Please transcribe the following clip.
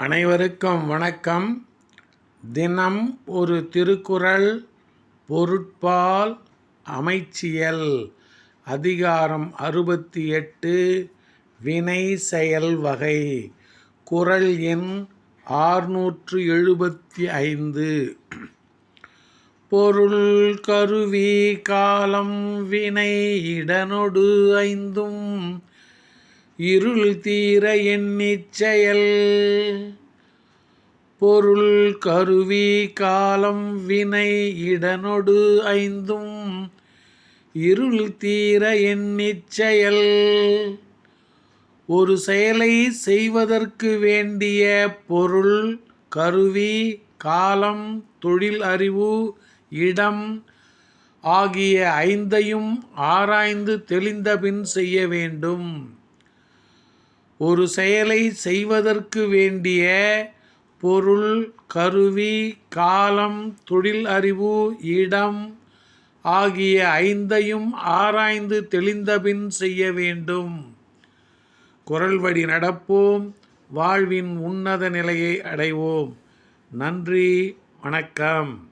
அனைவருக்கும் வணக்கம். தினம் ஒரு திருக்குறள் பொருட்பால் அமைச்சியல். அதிகாரம் அறுபத்தி எட்டு வினை செயல் வகை. குறள் எண் ஆறுநூற்று எழுபத்தி ஐந்து பொருள் கருவி காலம் வினை இடனொடு ஐந்தும் இருள் தீர எண்ணிச்செயல் பொருள் கருவி காலம் வினை இடனொடு ஐந்தும். இருள் தீர எண்ணிச்செயல் ஒரு செயலை செய்வதற்கு வேண்டிய பொருள் கருவி காலம் தொழில் அறிவு இடம் ஆகிய ஐந்தையும் ஆராய்ந்து தெளிந்தபின் செய்ய வேண்டும். ஒரு செயலை செய்வதற்கு வேண்டிய பொருள் கருவி காலம் தொழில் அறிவு இடம் ஆகிய ஐந்தையும் ஆராய்ந்து தெளிந்தபின் செய்ய வேண்டும். குரல் வழி நடப்போம். வாழ்வின் உன்னத நிலையை அடைவோம். நன்றி. வணக்கம்.